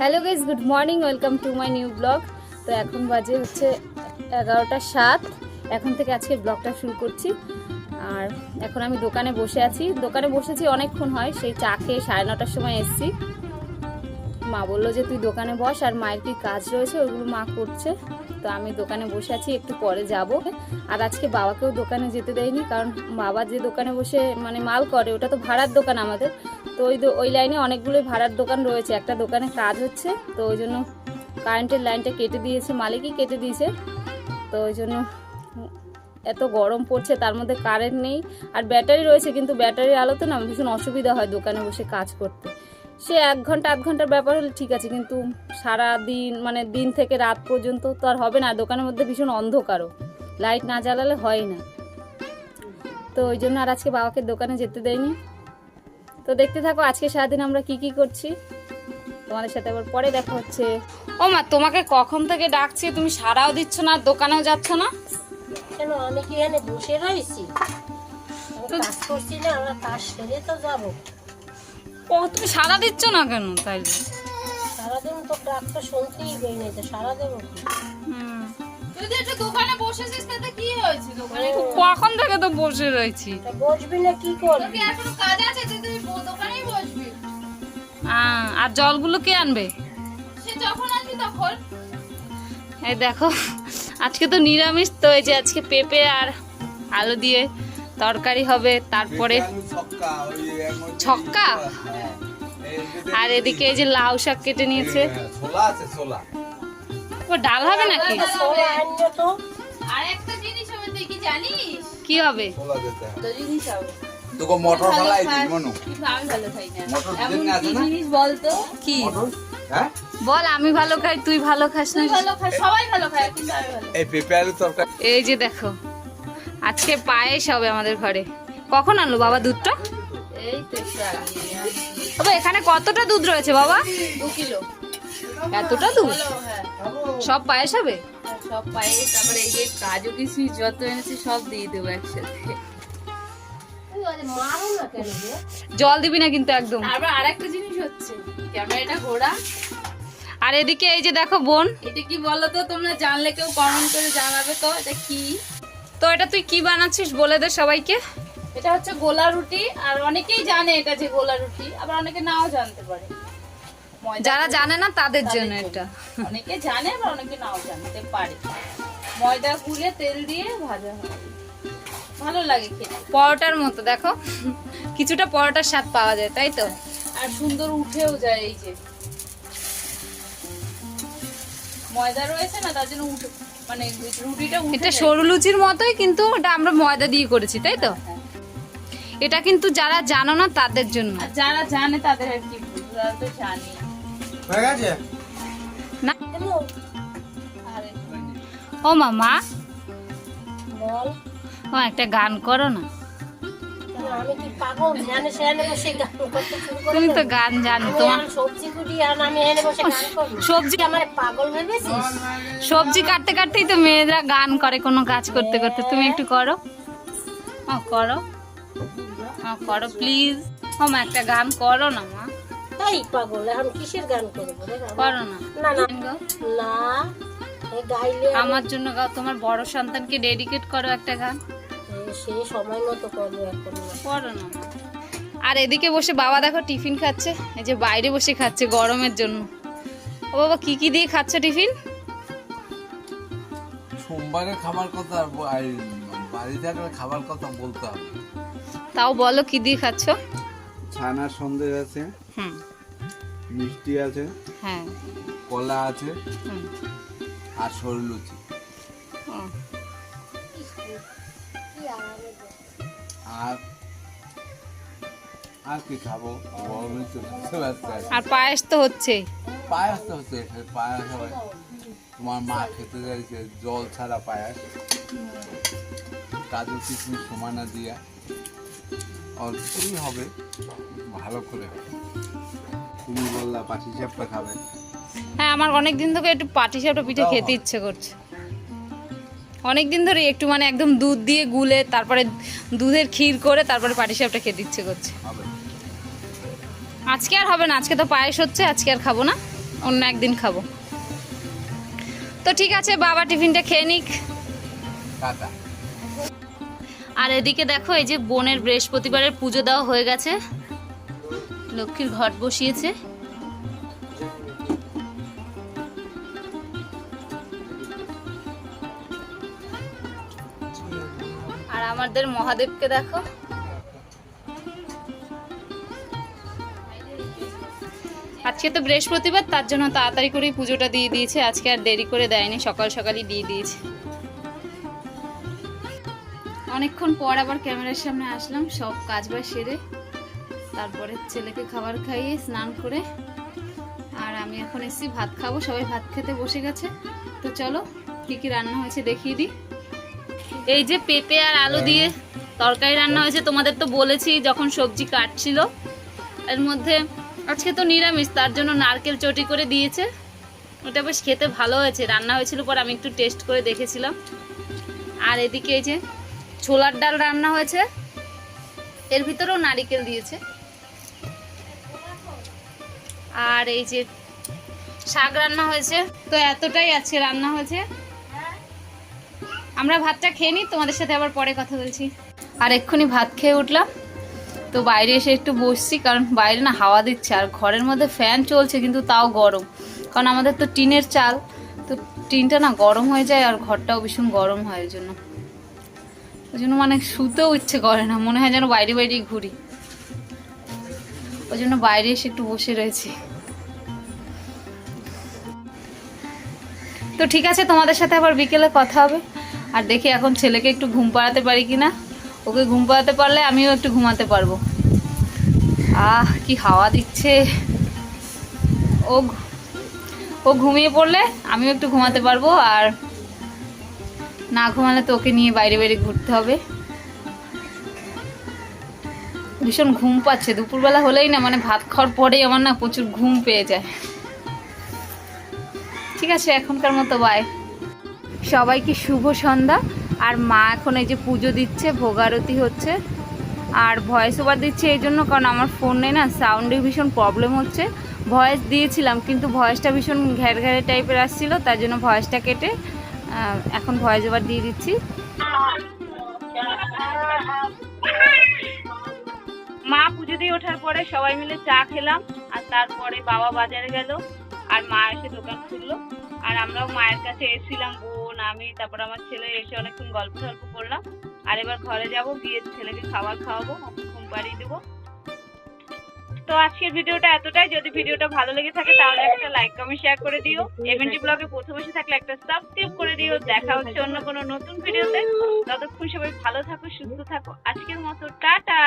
Hello guys good morning welcome to my new blog তো এখন বাজে হচ্ছে এগারোটা সাত। এখন থেকে আজকে ব্লগটা শুরু করছি। আর এখন আমি দোকানে বসে আছি। দোকানে বসেছি অনেকক্ষণ হয়, সেই চা খেয়ে সাড়ে নটার সময় এসেছি। মা বলল যে, তুই দোকানে বস, আর মায়ের কি কাজ রয়েছে, ওগুলো মা করছে। তো আমি দোকানে বসে আছি, একটু পরে যাব। আর আজকে বাবাকেও দোকানে যেতে দেয়নি, কারণ বাবা যে দোকানে বসে মানে মাল করে, ওটা তো ভাড়ার দোকান আমাদের। তো ওই ওই লাইনে অনেকগুলোই ভাড়ার দোকান রয়েছে। একটা দোকানে কাজ হচ্ছে, তো ওই জন্য কারেন্টের লাইনটা কেটে দিয়েছে, মালিকই কেটে দিয়েছে। তো ওই জন্য এত গরম পড়ছে, তার মধ্যে কারেন্ট নেই। আর ব্যাটারি রয়েছে, কিন্তু ব্যাটারির আলোতে না ভীষণ অসুবিধা হয় দোকানে বসে কাজ করতে। সে এক ঘণ্টা, আধ ঘণ্টার ব্যাপার হলে ঠিক আছে, কিন্তু সারা দিন মানে দিন থেকে রাত পর্যন্ত তো আর হবে না। দোকানের মধ্যে ভীষণ অন্ধকারও, লাইট না জ্বালালে হয় না। তো ওই জন্য আর আজকে বাবাকে দোকানে যেতে দেয়নি। তো দেখতে থাকো আজকে সারাদিন আমরা কি কি করছি। তোমাদের সাথে আবার পরে দেখা হচ্ছে। ও মা তোমাকে কখন থেকে ডাকছি? তুমি সারাও দিচ্ছ না দোকানেও যাচ্ছ না? কেন আমি কি এখানে বসে রয়েছি? আমি কাজ করছি না আমরা কাজ সেরে তো যাব। ও তুমি সারা দিচ্ছ না কেন তাইলে? সারাদিন তো শুনতেই সারা দেবো কি? তুই একটু দোকানে বসেছিস তাতে কি হয়েছে দোকানে? কখন থেকে তো বসে রয়েছি। বসবি না কি করবি? তোকে এখনও কাজ আছে তুই তুই দোকানেই বসবি? আহ, আর জলগুলো কে আনবে? সে যখন আসবি তখন। এই দেখো আজকে তো নিরামিষ তো এই যে আজকে পেঁপে আর আলু দিয়ে তরকারি হবে তারপরে ছক্কা? আর এদিকে এই যে লাউ শাক কেটে নিয়েছে। ছোলা আছে ছোলা। ও ডাল হবে নাকি? সোনা আর একটা জিনিস হবে তুই কি জানিস? কি হবে? ছোলা দিতে হবে। তো জিনিস হবে। তোকে মটর ফলাই দিই মনু। আমি ভালো খাই না। এমন কি হ্যাঁ? বল আমি ভালো খাই তুই ভালো খাস না? ভালো খাই সবাই ভালো খায় কিন্তু আমি ভালো এই পেঁপে তরকারি। এই যে দেখো আজকে পায়েস হবে আমাদের ঘরে। কখন আনলো বাবা দুধটা? এই তো বাবা এখানে কতটা দুধ রয়েছে বাবা? কিলো। এতটা দুধ? বলো সব পায়েস হবে? সব পায়ে তারপরে এই যে কাজু কিশমিশ যত এনেছি সব দিয়ে দেবো একসাথে। জল দিবি না কিন্তু একদম। তারপর আরেকটা জিনিস হচ্ছে ক্যামেরাটা ঘোরা। আর এদিকে এই যে দেখো বোন। এটা কি বলো তো তোমরা জানলে কেউ কমেন্ট করে জানাবে তো এটা কি? তো এটা তুই কি বানাচ্ছিস বলে দে সবাইকে। এটা হচ্ছে গোলা রুটি আর অনেকেই জানে এটা যে গোলা রুটি আবার অনেকে নাও জানতে পারে। যারা জানে না তাদের জন্য এটা। অনেকে জানে আবার অনেকে নাও জানতে পারে। ময়দা গুলে তেল দিয়ে ভাজা হয়। ভালো লাগে খেতে। পরোটার মতো দেখো। কিছুটা পরোটার স্বাদ পাওয়া যায় তাই তো? আর সুন্দর উঠেও যায় এই যে। ময়দা রয়েছে না তার জন্য উঠে মানে রুটিটা এটা সরু লুচির মতোই কিন্তু ওটা আমরা ময়দা দিয়ে করেছি তাই তো? হ্যাঁ। এটা কিন্তু যারা জানো না তাদের জন্য। যারা জানে তাদের আর কি জানে। হয়ে গেছে? না। ও মামা। বল। ও একটা গান করো না। কেন আমি কি পাগল? জানে সেখানে বসে গান করতে শুরু করে তুমি তো গান জানো তোমার সবজি কুটি আর আমি এনে বসে গান করব। সবজি কাটতে কাটতেই তো মেয়েরা গান করে কোনো কাজ করতে করতে। তুমি একটু করো। ও করো। ও করো প্লিজ ও মা একটা গান করো না মা। তাই পাগল এখন কিসের গান করব রে বাবা? করো না। না না। না গাইলে আমার জন্য গাও তোমার বড় সন্তানকে ডেডিকেট করো একটা গান। সে সময় মতো করব এখন। না করো না। আর এদিকে বসে বাবা দেখো টিফিন খাচ্ছে এই যে বাইরে বসে খাচ্ছে গরমের জন্য। ও বাবা কি কি দিয়ে খাচ্ছ টিফিন? সোমবারে খাবার কথা ব- আর বাড়ি থাকলে খাবার কথা বলতে হবে। তাও বলো কি দিয়ে খাচ্ছ? ছানার সন্দেশ আছে। হুম মিষ্টি আছে হ্যাঁ। কলা আছে হুম। আর সরু লুচি। আর আর কি খাব? গরমে তো আর পায়েস তো হচ্ছেই। পায়াস তো হচ্ছে পায়াস হবে তোমার মা খেতে চাইছে জল ছাড়া পায়াস। কাজু কিশমিশ সমানা দিয়া। অল্পই হবে। ভালো করে হবে। তুমি বললা পাটি চাপটা খাবে। হ্যাঁ আমার অনেক দিন থেকে একটু পাটি সাপটা পিঠে খেতে ইচ্ছে করছে। অনেক দিন ধরে একটু মানে একদম দুধ দিয়ে গুলে তারপরে দুধের ক্ষীর করে তারপরে পাটি সাপটা খেতে ইচ্ছে করছে। আজকে আর হবে না আজকে তো পায়েস হচ্ছে আজকে আর খাব না অন্য একদিন খাব। তো ঠিক আছে বাবা টিফিনটা খেয়ে নিক। টাটা। আর এদিকে দেখো, এই যে বোনের বৃহস্পতিবারের পুজো দেওয়া হয়ে গেছে। লক্ষ্মীর ঘট বসিয়েছে। আর আমাদের মহাদেবকে দেখো। আজকে তো বৃহস্পতিবার, তার জন্য তাড়াতাড়ি করেই পুজোটা দিয়ে দিয়েছে। আজকে আর দেরি করে দেয়নি, সকাল সকালই দিয়ে দিয়েছে। অনেকক্ষণ পর আবার ক্যামেরার সামনে আসলাম, সব কাজ বাজ সেরে তারপরে ছেলেকে খাবার খাইয়ে স্নান করে আর আমি এখন এসেছি, ভাত খাব, সবাই ভাত খেতে বসে গেছে। তো চলো, কি কি রান্না হয়েছে দেখিয়ে দিই। এই যে পেঁপে আর আলু দিয়ে তরকারি রান্না হয়েছে, তোমাদের তো বলেছি যখন সবজি কাটছিল। এর মধ্যে আজকে তো নিরামিষ, তার জন্য নারকেল চটি করে দিয়েছে। ওটা বেশ খেতে ভালো হয়েছে, রান্না হয়েছিল পর আমি একটু টেস্ট করে দেখেছিলাম। আর এদিকে এই যে ছোলার ডাল রান্না হয়েছে। এর ভিতরেও নারিকেল দিয়েছে। আর এই যে শাক রান্না হয়েছে। তো এতটাই আজকে রান্না হয়েছে। আমরা ভাতটা খেয়ে নিই, তোমাদের সাথে আবার পরে কথা বলছি। আর এক্ষুনি ভাত খেয়ে উঠলাম। তো বাইরে এসে একটু বসছি, কারণ বাইরে না হাওয়া দিচ্ছে, আর ঘরের মধ্যে ফ্যান চলছে, কিন্তু তাও গরম। কারণ আমাদের তো টিনের চাল, তো টিনটা না গরম হয়ে যায়, আর ঘরটাও ভীষণ গরম হয় জন্য। ওই জন্য মানে শুতেও ইচ্ছে করে না, মনে হয় যেন বাইরে বাইরেই ঘুরি। ওই জন্য বাইরে এসে একটু বসে রয়েছি। তো ঠিক আছে, তোমাদের সাথে আবার বিকেলে কথা হবে। আর দেখি এখন ছেলেকে একটু ঘুম পাড়াতে পারি কিনা। ওকে ঘুম পাড়াতে পারলে আমিও একটু ঘুমাতে পারব। আহ, কি হাওয়া দিচ্ছে। ও ও ঘুমিয়ে পড়লে আমিও একটু ঘুমাতে পারব। আর না ঘুমালে তো ওকে নিয়ে বাইরে বাইরে ঘুরতে হবে। ভীষণ ঘুম পাচ্ছে, দুপুরবেলা হলেই না মানে ভাত খাওয়ার পরেই আমার না প্রচুর ঘুম পেয়ে যায়। ঠিক আছে, এখনকার মতো বাই সবাইকে শুভ সন্ধ্যা। আর মা এখন এই যে পুজো দিচ্ছে, ভোগারতি হচ্ছে। আর ভয়েস ওভার দিচ্ছে এই জন্য, কারণ আমার ফোনে না সাউন্ডে ভীষণ প্রবলেম হচ্ছে। ভয়েস দিয়েছিলাম, কিন্তু ভয়েসটা ভীষণ ঘ্যার ঘ্যারে টাইপের আসছিল, তার জন্য ভয়েসটা কেটে এখন ভয়েস ওভার দিয়ে দিচ্ছি। মা পুজো দিয়ে ওঠার পরে সবাই মিলে চা খেলাম, আর তারপরে বাবা বাজারে গেল, আর মা এসে দোকান খুললো। আর আমরাও মায়ের কাছে এসেছিলাম, বোন, আমি, তারপর আমার ছেলে এসে অনেকক্ষণ গল্প টল্প করলাম। আর এবার ঘরে যাব, গিয়ে ছেলেকে খাবার খাওয়াবো ঘুম পাড়িয়ে দেবো। তো আজকের ভিডিওটা এতটাই। যদি ভিডিওটা ভালো লেগে থাকে, তাহলে একটা লাইক কমেন্ট শেয়ার করে দিও। এভেন্টি ব্লগে প্রথম এসে থাকলে একটা সাবস্ক্রাইব করে দিও। দেখা হচ্ছে অন্য কোনো নতুন ভিডিওতে ততক্ষণ সবাই ভালো থাকো, সুস্থ থাকো। আজকের মতো, টাটা!